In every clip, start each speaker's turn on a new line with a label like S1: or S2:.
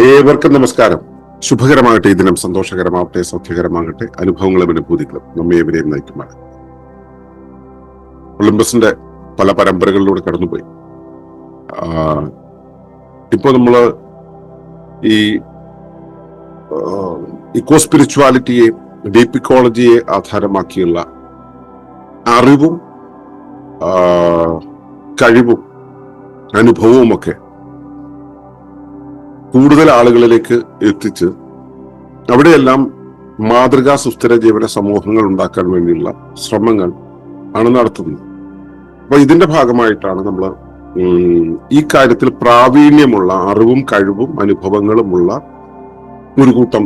S1: ഏവർക്കും നമസ്കാരം. ശുഭകരമാകട്ടെ ഈ ദിനം സന്തോഷകരമാകട്ടെ സൗഖ്യകരമാകട്ടെ അനുഭവങ്ങളും അനുഭൂതികളും നമ്മെ എവരെയും നയിക്കുമാണ് ഒളിമ്പസിന്റെ പല പരമ്പരകളിലൂടെ കടന്നുപോയി. ഇപ്പോൾ നമ്മൾ ഈ ഇക്കോ സ്പിരിച്വാലിറ്റിയെ ഡീപ്പിക്കോളജിയെ ആധാരമാക്കിയുള്ള അറിവും കഴിവും അനുഭവവുമൊക്കെ കൂടുതൽ ആളുകളിലേക്ക് എത്തിച്ച് അവിടെയെല്ലാം മാതൃകാ സുസ്ഥിര ജീവന സമൂഹങ്ങൾ ഉണ്ടാക്കാൻ വേണ്ടിയുള്ള ശ്രമങ്ങൾ ആണ് നടത്തുന്നത്. അപ്പൊ ഇതിന്റെ ഭാഗമായിട്ടാണ് നമ്മൾ ഈ കാര്യത്തിൽ പ്രാവീണ്യമുള്ള അറിവും കഴിവും അനുഭവങ്ങളുമുള്ള ഒരു കൂട്ടം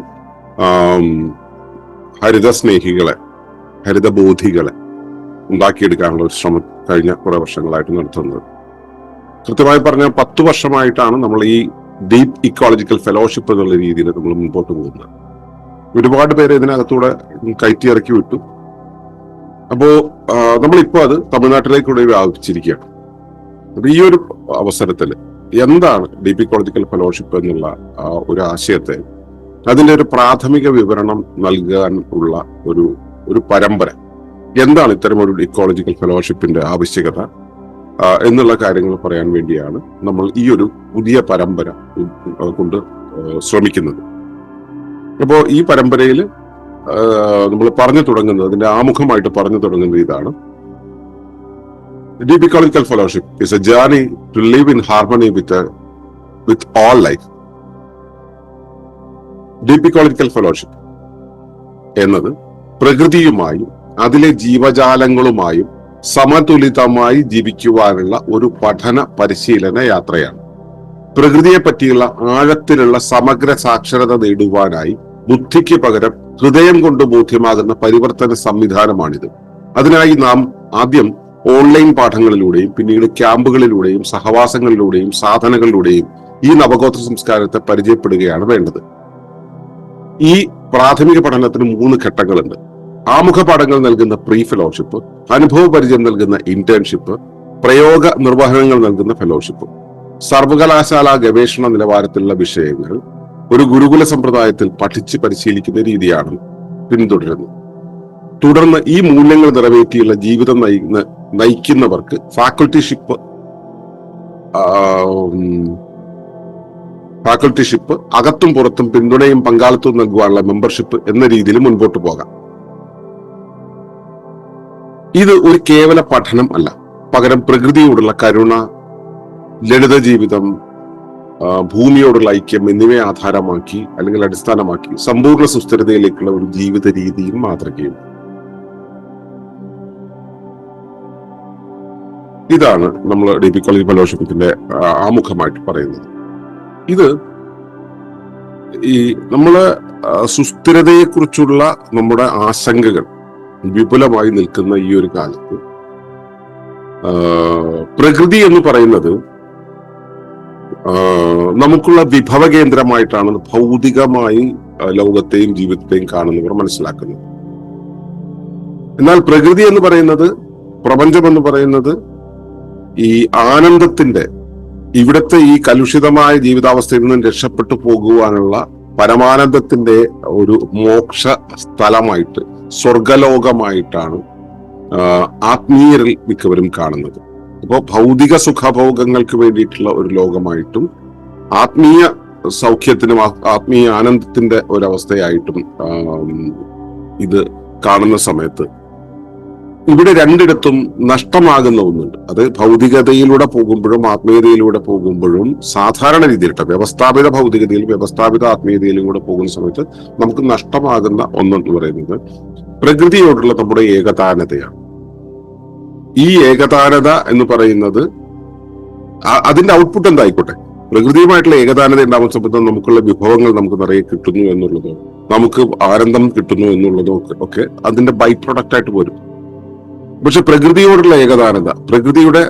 S1: ഹരിത സ്നേഹികളെ ഹരിതബോധികളെ ഉണ്ടാക്കിയെടുക്കാനുള്ള ഒരു ശ്രമം കഴിഞ്ഞ കുറെ വർഷങ്ങളായിട്ട് നടത്തുന്നത്. കൃത്യമായി പറഞ്ഞാൽ പത്ത് വർഷമായിട്ടാണ് നമ്മൾ ഈ ഡീപ്പ് ഇക്കോളജിക്കൽ ഫെലോഷിപ്പ് എന്നുള്ള രീതിയിൽ നമ്മൾ മുമ്പോട്ട് പോകുന്നത്. ഒരുപാട് പേരെ ഇതിനകത്തൂടെ കയറ്റി ഇറക്കി വിട്ടു. അപ്പോ നമ്മളിപ്പോ അത് തമിഴ്നാട്ടിലേക്കൂടെ വ്യാപിച്ചിരിക്കുകയാണ്. അപ്പൊ ഈ ഒരു അവസരത്തിൽ എന്താണ് ഡീപ്പ് ഇക്കോളജിക്കൽ ഫെലോഷിപ്പ് എന്നുള്ള ഒരു ആശയത്തെ അതിന്റെ ഒരു പ്രാഥമിക വിവരണം നൽകാൻ ഉള്ള ഒരു ഒരു പരമ്പര. എന്താണ് ഇത്തരം ഒരു ഇക്കോളജിക്കൽ ഫെലോഷിപ്പിന്റെ ആവശ്യകത? എന്നുള്ള കാര്യങ്ങൾ പറയാൻ വേണ്ടിയാണ് നമ്മൾ ഈ ഒരു പുതിയ പരമ്പര കൊണ്ട് ശ്രമിക്കുന്നത്. അപ്പോ ഈ പരമ്പരയിൽ നമ്മൾ പറഞ്ഞു തുടങ്ങുന്നത് അതിന്റെ ആമുഖമായിട്ട് പറഞ്ഞു തുടങ്ങുന്നത് ഇതാണ്. Deep ecological fellowship is a journey to live in harmony with with all life deep ecological fellowship എന്നത് പ്രകൃതിയുമായും അതിലെ ജീവജാലങ്ങളുമായും സമതുലിതമായി ജീവിക്കുവാനുള്ള ഒരു പഠന പരിശീലന യാത്രയാണ്. പ്രകൃതിയെ പറ്റിയുള്ള ആഴത്തിലുള്ള സമഗ്ര സാക്ഷരത നേടുവാനായി ബുദ്ധിക്ക് പകരം ഹൃദയം കൊണ്ട് ബോധ്യമാകുന്ന പരിവർത്തന സംവിധാനമാണിത്. അതിനായി നാം ആദ്യം ഓൺലൈൻ പാഠങ്ങളിലൂടെയും പിന്നീട് ക്യാമ്പുകളിലൂടെയും സഹവാസങ്ങളിലൂടെയും സാധനങ്ങളിലൂടെയും ഈ നവഗോത്ര സംസ്കാരത്തെ പരിചയപ്പെടുകയാണ് വേണ്ടത്. ഈ പ്രാഥമിക പഠനത്തിന് മൂന്ന് ഘട്ടങ്ങളുണ്ട്. ആമുഖ പാഠങ്ങൾ നൽകുന്ന പ്രീ ഫെലോഷിപ്പ് അനുഭവ പരിചയം നൽകുന്ന ഇന്റേൺഷിപ്പ് പ്രയോഗ നിർവഹണങ്ങൾ നൽകുന്ന ഫെലോഷിപ്പ്. സർവകലാശാല ഗവേഷണ നിലവാരത്തിലുള്ള വിഷയങ്ങൾ ഒരു ഗുരുകുല സമ്പ്രദായത്തിൽ പഠിച്ച് പരിശീലിക്കുന്ന രീതിയാണ് പിന്തുടരുന്നത്. തുടർന്ന് ഈ മൂല്യങ്ങൾ നിറവേറ്റിയുള്ള ജീവിതം നയിക്കുന്ന നയിക്കുന്നവർക്ക് ഫാക്കൾട്ടിഷിപ്പ് ഫാക്കൾട്ടിഷിപ്പ് അകത്തും പുറത്തും പിന്തുണയും പങ്കാളിത്തവും നൽകുവാനുള്ള മെമ്പർഷിപ്പ് എന്ന രീതിയിൽ മുൻപോട്ട് പോകാം. ഇത് ഒരു കേവല പഠനം അല്ല. പകരം പ്രകൃതിയോടുള്ള കരുണ ലളിത ജീവിതം ഭൂമിയോടുള്ള ഐക്യം എന്നിവയെ ആധാരമാക്കി അല്ലെങ്കിൽ അടിസ്ഥാനമാക്കി സമ്പൂർണ സുസ്ഥിരതയിലേക്കുള്ള ഒരു ജീവിത രീതിയും മാതൃകയും ഇതാണ് നമ്മൾ ഡി പി കോളേജ് ഫെലോഷിപ്പിന്റെ ആമുഖമായിട്ട് പറയുന്നത്. ഇത് ഈ നമ്മൾ ആ, സുസ്ഥിരതയെക്കുറിച്ചുള്ള നമ്മുടെ ആശങ്കകൾ വിപുലമായി നിൽക്കുന്ന ഈ ഒരു കാലത്ത് പ്രകൃതി എന്ന് പറയുന്നത് നമുക്കുള്ള വിഭവ കേന്ദ്രമായിട്ടാണ് ഭൗതികമായി ലോകത്തെയും ജീവിതത്തെയും കാണുന്നവർ മനസ്സിലാക്കുന്നത്. എന്നാൽ പ്രകൃതി എന്ന് പറയുന്നത് പ്രപഞ്ചം എന്ന് പറയുന്നത് ഈ ആനന്ദത്തിന്റെ ഇവിടുത്തെ ഈ കലുഷിതമായ ജീവിതാവസ്ഥയിൽ നിന്നും രക്ഷപ്പെട്ടു പോകുവാനുള്ള പരമാനന്ദത്തിന്റെ ഒരു മോക്ഷ സ്ഥലമായിട്ട് സ്വർഗലോകമായിട്ടാണ് ആത്മീയരിൽ മിക്കവരും കാണുന്നത്. അപ്പോൾ ഭൗതിക സുഖഭോഗങ്ങൾക്ക് വേണ്ടിയിട്ടുള്ള ഒരു ലോകമായിട്ടും ആത്മീയ സൗഖ്യത്തിനും ആത്മീയ ആനന്ദത്തിന്റെ ഒരവസ്ഥയായിട്ടും ഇത് കാണുന്ന സമയത്ത് ഇവിടെ രണ്ടിടത്തും നഷ്ടമാകുന്ന ഒന്നുണ്ട്. അത് ഭൗതികതയിലൂടെ പോകുമ്പോഴും ആത്മീയതയിലൂടെ പോകുമ്പോഴും സാധാരണ രീതിയിൽ വ്യവസ്ഥാപിത ഭൗതികതയിൽ വ്യവസ്ഥാപിത ആത്മീയതയിലും കൂടെ പോകുന്ന സമയത്ത് നമുക്ക് നഷ്ടമാകുന്ന ഒന്നെന്ന് പറയുന്നത് പ്രകൃതിയോടുള്ള നമ്മുടെ ഏകതാനതയാണ്. ഈ ഏകതാനത എന്ന് പറയുന്നത് അതിന്റെ ഔട്ട്പുട്ട് എന്തായിക്കോട്ടെ? പ്രകൃതിയുമായിട്ടുള്ള ഏകതാനത ഉണ്ടാകുന്ന സമയത്ത് നമുക്കുള്ള വിഭവങ്ങൾ നമുക്ക് നിറയെ കിട്ടുന്നു എന്നുള്ളതോ നമുക്ക് ആനന്ദം കിട്ടുന്നു എന്നുള്ളതോ ഒക്കെ അതിന്റെ ബൈ പ്രൊഡക്റ്റ് ആയിട്ട് വരും. പക്ഷെ പ്രകൃതിയോടുള്ള ഏകതാനത പ്രകൃതിയുടെ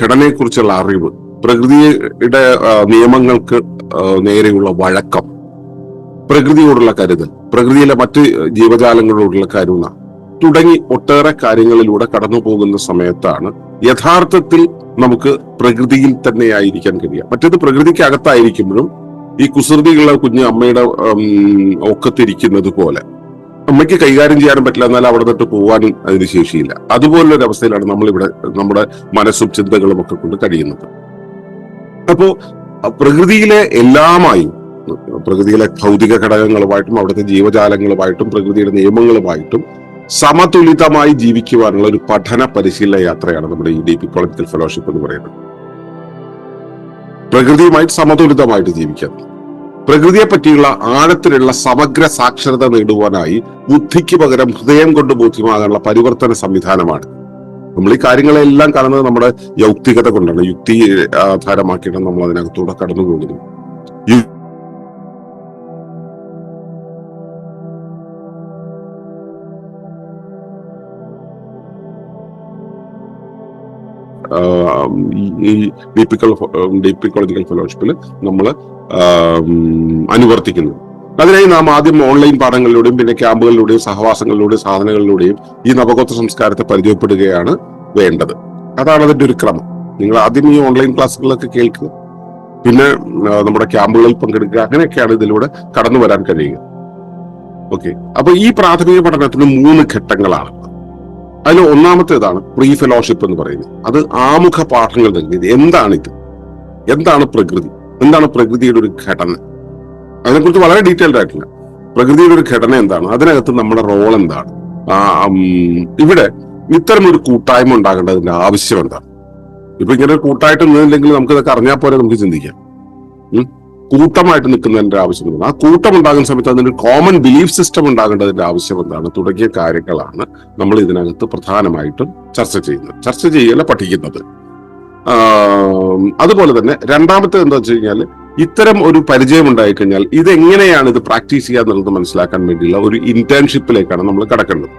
S1: ഘടനയെക്കുറിച്ചുള്ള അറിവ് പ്രകൃതിയുടെ നിയമങ്ങൾക്ക് നേരെയുള്ള വഴക്കം പ്രകൃതിയോടുള്ള കരുതൽ പ്രകൃതിയിലെ മറ്റ് ജീവജാലങ്ങളോടുള്ള കരുണ തുടങ്ങി ഒട്ടേറെ കാര്യങ്ങളിലൂടെ കടന്നു പോകുന്ന സമയത്താണ് യഥാർത്ഥത്തിൽ നമുക്ക് പ്രകൃതിയിൽ തന്നെ ആയിരിക്കാൻ കഴിയുക. മറ്റേത് പ്രകൃതിക്ക് അകത്തായിരിക്കുമ്പോഴും ഈ കുസൃതിയുള്ള കുഞ്ഞ് അമ്മയുടെ ഒക്കത്തിരിക്കുന്നത് പോലെ അമ്മയ്ക്ക് കൈകാര്യം ചെയ്യാനും പറ്റില്ല എന്നാൽ അവിടെ തൊട്ട് പോകാനും അതിന് ശേഷിയില്ല. അതുപോലൊരു അവസ്ഥയിലാണ് നമ്മളിവിടെ നമ്മുടെ മനസ്സും ചിന്തകളും ഒക്കെ കൊണ്ട് കഴിയുന്നത്. അപ്പോ പ്രകൃതിയിലെ എല്ലാമായും പ്രകൃതിയിലെ ഭൗതിക ഘടകങ്ങളുമായിട്ടും അവിടുത്തെ ജീവജാലങ്ങളുമായിട്ടും പ്രകൃതിയുടെ നിയമങ്ങളുമായിട്ടും സമതുലിതമായി ജീവിക്കുവാനുള്ള ഒരു പഠന പരിശീലന യാത്രയാണ് നമ്മുടെ ഈ ഡി പി പൊളിറ്റിക്കൽ ഫെലോഷിപ്പ് എന്ന് പറയുന്നത്. പ്രകൃതിയുമായിട്ട് സമതുലിതമായിട്ട് ജീവിക്കാൻ. പ്രകൃതിയെ പറ്റിയുള്ള ആഴത്തിലുള്ള സമഗ്ര സാക്ഷരത നേടുവാനായി ബുദ്ധിക്ക് പകരം ഹൃദയം കൊണ്ട് ബോധ്യമാകാനുള്ള പരിവർത്തന സംവിധാനമാണ്. നമ്മൾ ഈ കാര്യങ്ങളെല്ലാം കാണുന്നത് നമ്മുടെ യൗക്തികത കൊണ്ടാണ്. യുക്തി ആധാരമാക്കിയിട്ടാണ് നമ്മൾ അതിനകത്തൂടെ കടന്നു പോകുന്നത് ഈ ഡിപ്പിക്കൽ ഡിപ്പിക്കോളജിക്കൽ ഫെലോഷിപ്പിൽ നമ്മൾ അനുവർത്തിക്കുന്നത് അതിനായി നാം ആദ്യം ഓൺലൈൻ പാഠങ്ങളിലൂടെയും പിന്നെ ക്യാമ്പുകളിലൂടെയും സഹവാസങ്ങളിലൂടെയും സാധനങ്ങളിലൂടെയും ഈ നവഗോത്ര സംസ്കാരത്തെ പരിചയപ്പെടുകയാണ് വേണ്ടത്. അതാണ് അതിന്റെ ഒരു ക്രമം. നിങ്ങൾ ആദ്യം ഈ ഓൺലൈൻ ക്ലാസ്സുകളൊക്കെ കേൾക്കുക. പിന്നെ നമ്മുടെ ക്യാമ്പുകളിൽ പങ്കെടുക്കുക. അങ്ങനെയൊക്കെയാണ് ഇതിലൂടെ കടന്നു വരാൻ കഴിയുക. ഓക്കെ. അപ്പൊ ഈ പ്രാഥമിക പഠനത്തിന് മൂന്ന് ഘട്ടങ്ങളാണ്. അതിൽ ഒന്നാമത്തേതാണ് പ്രീ ഫെലോഷിപ്പ് എന്ന് പറയുന്നത്. അത് ആമുഖ പാഠങ്ങൾ നൽകിയത്. എന്താണിത്? എന്താണ് പ്രകൃതി? എന്താണ് പ്രകൃതിയുടെ ഒരു ഘടന? അതിനെക്കുറിച്ച് വളരെ ഡീറ്റെയിൽഡ് ആയിട്ടില്ല. പ്രകൃതിയുടെ ഒരു ഘടന എന്താണ്? അതിനകത്ത് നമ്മുടെ റോൾ എന്താണ്? ഇവിടെ ഇത്തരം ഒരു കൂട്ടായ്മ ഉണ്ടാകേണ്ടതിന്റെ ആവശ്യം എന്താണ്? ഇപ്പൊ ഇങ്ങനെ ഒരു കൂട്ടായിട്ട് നിന്നില്ലെങ്കിൽ നമുക്ക് ഇതൊക്കെ അറിഞ്ഞാൽ പോലെ നമുക്ക് ചിന്തിക്കാം. കൂട്ടമായിട്ട് നിൽക്കുന്നതിന്റെ ആവശ്യം എന്താണ്? ആ കൂട്ടം ഉണ്ടാകുന്ന സമയത്ത് അതിന് കോമൺ ബിലീഫ് സിസ്റ്റം ഉണ്ടാകേണ്ടതിന്റെ ആവശ്യം എന്താണ്? തുടങ്ങിയ കാര്യങ്ങളാണ് നമ്മൾ ഇതിനകത്ത് പ്രധാനമായിട്ടും ചർച്ച ചെയ്യുന്നത്. ചർച്ച ചെയ്യല പഠിക്കുന്നത്. അതുപോലെ തന്നെ രണ്ടാമത്തെ എന്താ വെച്ച് കഴിഞ്ഞാൽ ഇത്തരം ഒരു പരിചയം ഉണ്ടായിക്കഴിഞ്ഞാൽ ഇത് എങ്ങനെയാണ് ഇത് പ്രാക്ടീസ് ചെയ്യുക എന്നുള്ളത് മനസ്സിലാക്കാൻ വേണ്ടിയുള്ള ഒരു ഇന്റേൺഷിപ്പിലേക്കാണ് നമ്മൾ കടക്കേണ്ടത്.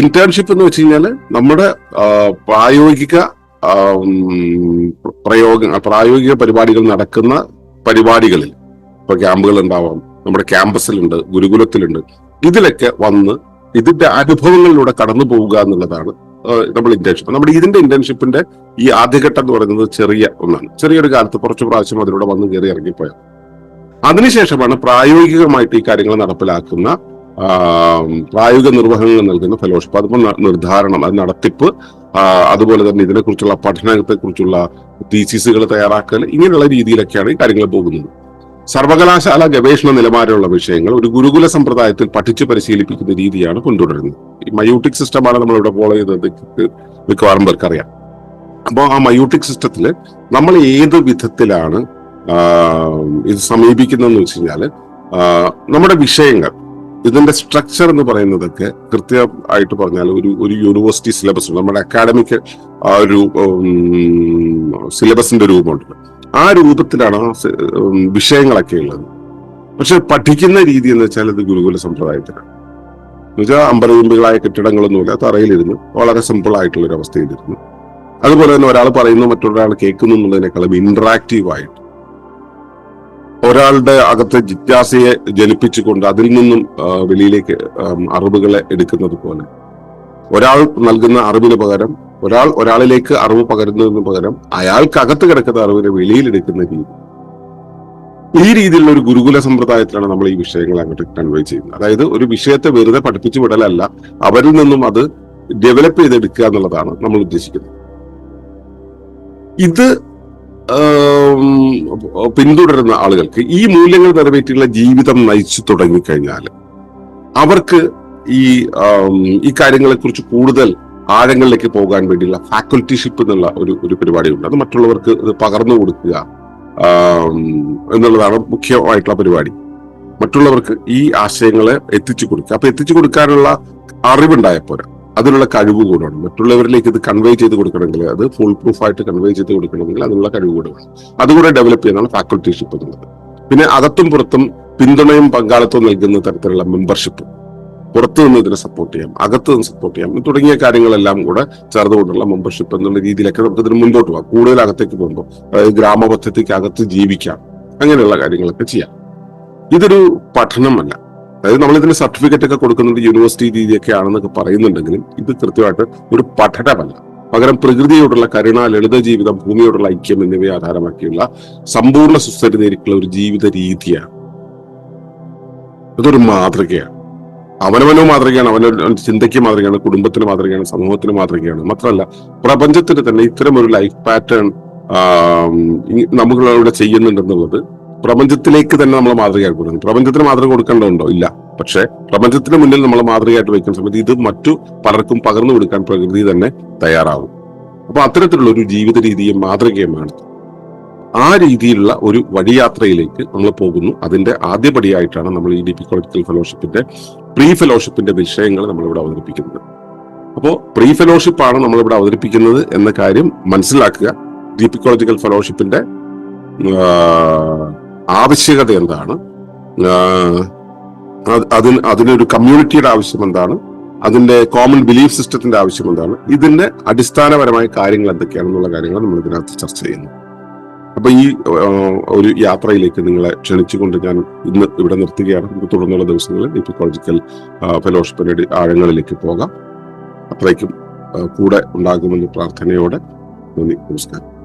S1: ഇന്റേൺഷിപ്പ് എന്ന് വെച്ച് കഴിഞ്ഞാൽ നമ്മുടെ പ്രായോഗിക പ്രയോഗ പ്രായോഗിക പരിപാടികൾ നടക്കുന്ന പരിപാടികളിൽ ഇപ്പൊ ക്യാമ്പുകൾ ഉണ്ടാവാം നമ്മുടെ ക്യാമ്പസിലുണ്ട് ഗുരുകുലത്തിലുണ്ട്. ഇതിലൊക്കെ വന്ന് ഇതിന്റെ അനുഭവങ്ങളിലൂടെ കടന്നു പോവുക എന്നുള്ളതാണ് നമ്മൾ ഇന്റേൺഷിപ്പ് നമ്മുടെ ഇതിന്റെ ഇന്റേൺഷിപ്പിന്റെ ഈ ആദ്യഘട്ടം എന്ന് പറയുന്നത് ചെറിയ ഒന്നാണ്. ചെറിയൊരു കാലത്ത് കുറച്ച് പ്രാവശ്യം അതിലൂടെ വന്ന് കയറി ഇറങ്ങിപ്പോയത് അതിനുശേഷമാണ് പ്രായോഗികമായിട്ട് ഈ കാര്യങ്ങൾ നടപ്പിലാക്കുന്ന പ്രായോഗിക നിർവഹണങ്ങൾ നൽകുന്ന ഫെലോഷിപ്പ്. അതിപ്പോ നിർദ്ധാരണം അത് നടത്തിപ്പ് അതുപോലെ തന്നെ ഇതിനെക്കുറിച്ചുള്ള പഠനത്തെ കുറിച്ചുള്ള തീസിസുകൾ തയ്യാറാക്കൽ ഇങ്ങനെയുള്ള രീതിയിലൊക്കെയാണ് ഈ കാര്യങ്ങൾ പോകുന്നത്. സർവകലാശാല ഗവേഷണ നിലവാരമുള്ള വിഷയങ്ങൾ ഒരു ഗുരുകുല സമ്പ്രദായത്തിൽ പഠിച്ചു പരിശീലിപ്പിക്കുന്ന രീതിയാണ് പിന്തുടരുന്നത് ഈ മയൂട്ടിക് സിസ്റ്റമാണ് നമ്മൾ ഇവിടെ ഫോളോ ചെയ്തത് മിക്ക- മിക്കവാറും പേർക്ക് അറിയാം. അപ്പോൾ ആ മയോട്ടിക് സിസ്റ്റത്തിൽ നമ്മൾ ഏത് വിധത്തിലാണ് ഇത് സമീപിക്കുന്നതെന്ന് വെച്ച് കഴിഞ്ഞാൽ നമ്മുടെ വിഷയങ്ങൾ ഇതിന്റെ സ്ട്രക്ചർ എന്ന് പറയുന്നതൊക്കെ കൃത്യമായിട്ട് പറഞ്ഞാൽ ഒരു ഒരു യൂണിവേഴ്സിറ്റി സിലബസ് നമ്മുടെ അക്കാഡമിക് ഒരു സിലബസിന്റെ രൂപമുണ്ട്. ആ രൂപത്തിലാണ് വിഷയങ്ങളൊക്കെ ഉള്ളത്. പക്ഷെ പഠിക്കുന്ന രീതി എന്ന് വെച്ചാൽ ഇത് ഗുരുകുല സമ്പ്രദായത്തിലാണ്. എന്നുവെച്ചാൽ അമ്പരതുമ്പികളായ കെട്ടിടങ്ങളൊന്നുമില്ല തറയിലിരുന്ന്. വളരെ സിമ്പിൾ ആയിട്ടുള്ള ഒരു അവസ്ഥയിലിരുന്നു അതുപോലെ തന്നെ ഒരാൾ പറയുന്നു മറ്റൊരാൾ കേൾക്കുന്നു എന്നുള്ളതിനേക്കാളും ഇന്ററാക്റ്റീവ് ആയിട്ട് ഒരാളുടെ അകത്തെ ജിജ്ഞാസയെ ജനിപ്പിച്ചുകൊണ്ട് അതിൽ നിന്നും വെളിയിലേക്ക് അറിവുകളെ എടുക്കുന്നത് പോലെ. ഒരാൾ നൽകുന്ന അറിവിന് പകരം ഒരാൾ ഒരാളിലേക്ക് അറിവ് പകരുന്നതിന് പകരം അയാൾക്ക് അകത്ത് കിടക്കുന്ന അറിവിനെ വെളിയിലെടുക്കുന്ന രീതി. ഈ രീതിയിലുള്ള ഒരു ഗുരുകുല സമ്പ്രദായത്തിലാണ് നമ്മൾ ഈ വിഷയങ്ങൾ അങ്ങോട്ട് കൺവേ ചെയ്യുന്നത്. അതായത് ഒരു വിഷയത്തെ വെറുതെ പഠിപ്പിച്ചു വിടലല്ല അവരിൽ നിന്നും അത് ഡെവലപ്പ് ചെയ്തെടുക്കുക എന്നുള്ളതാണ് നമ്മൾ ഉദ്ദേശിക്കുന്നത്. ഇത് പിന്തുടരുന്ന ആളുകൾക്ക് ഈ മൂല്യങ്ങൾ നിറവേറ്റിയുള്ള ജീവിതം നയിച്ചു തുടങ്ങിക്കഴിഞ്ഞാൽ അവർക്ക് ഈ ഈ കാര്യങ്ങളെ കുറിച്ച് കൂടുതൽ ആഴങ്ങളിലേക്ക് പോകാൻ വേണ്ടിയുള്ള ഫാക്കൽറ്റിഷിപ്പ് എന്നുള്ള ഒരു ഒരു പരിപാടി ഉണ്ട് അത് മറ്റുള്ളവർക്ക് ഇത് പകർന്നു കൊടുക്കുക എന്നുള്ളതാണ് മുഖ്യമായിട്ടുള്ള പരിപാടി. മറ്റുള്ളവർക്ക് ഈ ആശയങ്ങളെ എത്തിച്ചു കൊടുക്കുക. അപ്പൊ എത്തിച്ചു കൊടുക്കാനുള്ള അറിവുണ്ടായ പോരാ. അതിനുള്ള കഴിവ് കൂടെ വേണം മറ്റുള്ളവരിലേക്ക് ഇത് കൺവേ ചെയ്ത് കൊടുക്കണമെങ്കിൽ അത് ഫുൾ പ്രൂഫ് ആയിട്ട് കൺവേ ചെയ്ത് കൊടുക്കണമെങ്കിൽ അതിനുള്ള കഴിവ് കൂടെ വേണം അതുകൂടെ ഡെവലപ്പ് ചെയ്യുന്നതാണ് ഫാക്കൽറ്റിഷിപ്പ് എന്നുള്ളത്. പിന്നെ അകത്തും പുറത്തും പിന്തുണയും പങ്കാളിത്തവും നൽകുന്ന തരത്തിലുള്ള മെമ്പർഷിപ്പ് പുറത്തു നിന്ന് ഇതിനെ സപ്പോർട്ട് ചെയ്യാം അകത്ത് നിന്ന് സപ്പോർട്ട് ചെയ്യാം തുടങ്ങിയ കാര്യങ്ങളെല്ലാം കൂടെ ചേർന്നുകൊണ്ടുള്ള മെമ്പർഷിപ്പ് എന്നുള്ള രീതിയിലൊക്കെ നമുക്ക് ഇതിന് മുന്നോട്ട് പോകാം. കൂടുതൽ അകത്തേക്ക് പോകുമ്പോൾ അതായത് ഗ്രാമപദ്ധതിക്ക് അകത്ത് ജീവിക്കാം അങ്ങനെയുള്ള കാര്യങ്ങളൊക്കെ ചെയ്യാം. ഇതൊരു പഠനമല്ല. അതായത് നമ്മൾ ഇതിന് സർട്ടിഫിക്കറ്റ് ഒക്കെ കൊടുക്കുന്നത് യൂണിവേഴ്സിറ്റി രീതിയൊക്കെ ആണെന്നൊക്കെ പറയുന്നുണ്ടെങ്കിലും ഇത് കൃത്യമായിട്ട് ഒരു പഠനമല്ല. പകരം പ്രകൃതിയോടുള്ള കരുണ ലളിത ജീവിതം ഭൂമിയോടുള്ള ഐക്യം എന്നിവയെ ആധാരമാക്കിയുള്ള സമ്പൂർണ സുസ്ഥിരതയിലേക്കുള്ള ഒരു ജീവിത രീതിയാണ്. ഇതൊരു മാതൃകയാണ്. അവനവനോ മാതൃകയാണ് അവനവൻ ചിന്തയ്ക്ക് മാതൃകയാണ് കുടുംബത്തിന് മാതൃകയാണ് സമൂഹത്തിന് മാതൃകയാണ്. മാത്രമല്ല പ്രപഞ്ചത്തിന് തന്നെ ഇത്തരം ഒരു ലൈഫ് പാറ്റേൺ നമ്മളിവിടെ ചെയ്യുന്നുണ്ടെന്നുള്ളത് പ്രപഞ്ചത്തിലേക്ക് തന്നെ നമ്മൾ മാതൃകയാക്കി കൊടുക്കുന്നു. പ്രപഞ്ചത്തിന് മാതൃക കൊടുക്കേണ്ടതുണ്ടോ? ഇല്ല. പക്ഷേ പ്രപഞ്ചത്തിന് മുന്നിൽ നമ്മൾ മാതൃകയായിട്ട് വയ്ക്കുന്ന സമയത്ത് ഇത് മറ്റു പലർക്കും പകർന്നു കൊടുക്കാൻ പ്രകൃതി തന്നെ തയ്യാറാവും അപ്പൊ അത്തരത്തിലുള്ള ഒരു ജീവിത രീതിയും മാതൃകയുമാണ് ആ രീതിയിലുള്ള ഒരു വഴിയാത്രയിലേക്ക് നമ്മൾ പോകുന്നു. അതിന്റെ ആദ്യപടിയായിട്ടാണ് നമ്മൾ ഈ ഡി പി കൊളക്ടൽ ഫെലോഷിപ്പിന്റെ പ്രീ ഫെലോഷിപ്പിന്റെ വിഷയങ്ങൾ നമ്മളിവിടെ അവതരിപ്പിക്കുന്നത്. അപ്പോൾ പ്രീ ഫെലോഷിപ്പ് ആണ് നമ്മളിവിടെ അവതരിപ്പിക്കുന്നത് എന്ന കാര്യം മനസ്സിലാക്കുക. ഡി പി കൊളജിക്കൽ ഫെലോഷിപ്പിന്റെ ആവശ്യകത എന്താണ്? അതിന് അതിനൊരു കമ്മ്യൂണിറ്റിയുടെ ആവശ്യം എന്താണ്? അതിന്റെ കോമൺ ബിലീഫ് സിസ്റ്റത്തിന്റെ ആവശ്യം എന്താണ്? ഇതിന്റെ അടിസ്ഥാനപരമായ കാര്യങ്ങൾ എന്തൊക്കെയാണ് എന്നുള്ള കാര്യങ്ങൾ നമ്മൾ ഇതിനകത്ത് ചർച്ച ചെയ്യുന്നു. അപ്പൊ ഈ ഒരു യാത്രയിലേക്ക് നിങ്ങളെ ക്ഷണിച്ചുകൊണ്ട് ഞാൻ ഇന്ന് ഇവിടെ നിർത്തുകയാണ്. നമുക്ക് തുടർന്നുള്ള ദിവസങ്ങളിൽ ഇപ്പിക്കോളജിക്കൽ ഫെലോഷിപ്പിന്റെ ആഴങ്ങളിലേക്ക് പോകാം. അത്രയ്ക്കും കൂടെ ഉണ്ടാകുമെന്ന് പ്രാർത്ഥനയോടെ നന്ദി നമസ്കാരം.